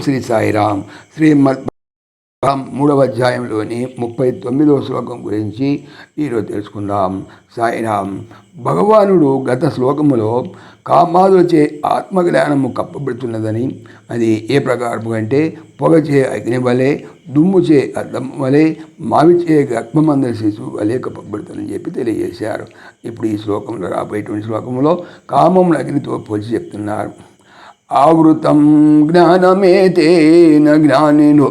శ్రీ సాయిరామ్ శ్రీమద్ మూడవ అధ్యాయంలోని ముప్పై తొమ్మిదవ శ్లోకం గురించి ఈరోజు తెలుసుకుందాం. సాయిరామ్ భగవానుడు గత శ్లోకములో కామాదులచే ఆత్మజ్ఞానము కప్పబడుతున్నదని అది ఏ ప్రకారము అంటే పొగచే అగ్ని వలె దుమ్ముచే అద్దం వలె మావిచే గర్భమందరి శిశువు వలె కప్పబడుతుందని చెప్పి తెలియజేశారు. ఇప్పుడు ఈ శ్లోకంలో రాబోయేటువంటి శ్లోకంలో కామములు అగ్నితో పోల్చి చెప్తున్నారు. ఆవృతం జ్ఞానమేతేన జ్ఞానినో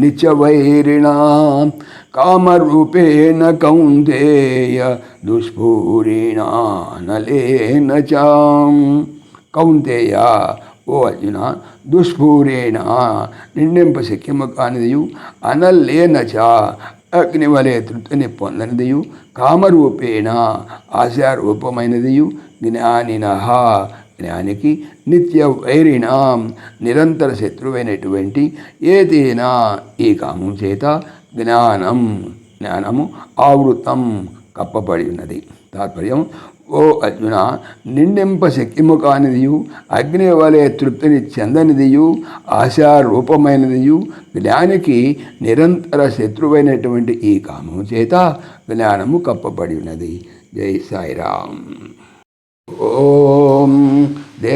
నిత్యవైరిణా కామరూపేణ కౌంతేయ దుష్పూరిణా నలేన కౌంతేయ ఓ అర్జున దుష్పూరేణ నిండింప శక్యము కానిదియు అనల్లేన అగ్నివలే తృప్తిని పొందనిదియు కామరూపేణ ఆశారూపమైనదియు జ్ఞానిన. జ్ఞానికి నిత్య వైరిణాం నిరంతర శత్రువైనటువంటి ఏదైనా ఈ కామం చేత జ్ఞానం జ్ఞానము ఆవృతం కప్పబడి ఉన్నది. తాత్పర్యం ఓ అర్జున నిండింప శక్తిము కానిదియు అగ్ని వలె తృప్తిని చెందనిదియు ఆశారూపమైనదియు జ్ఞానికి నిరంతర శత్రువైనటువంటి ఈ కామము చేత జ్ఞానము కప్పబడి ఉన్నది. జై సాయిరామ్. ఓ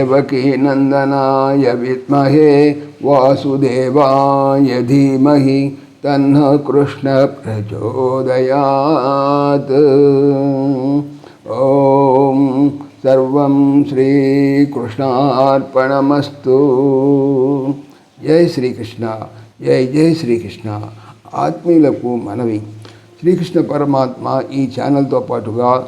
దేవకీనందనాయ విద్మహే వాసుదేవాయ ధీమహి తన్న కృష్ణ ప్రచోదయాత్ ఓం సర్వం శ్రీకృష్ణార్పణమస్తు జై శ్రీకృష్ణ జై జై శ్రీకృష్ణ ఆత్మీయులకు మనవి శ్రీకృష్ణ పరమాత్మ ఈ ఛానల్తో పాటుగా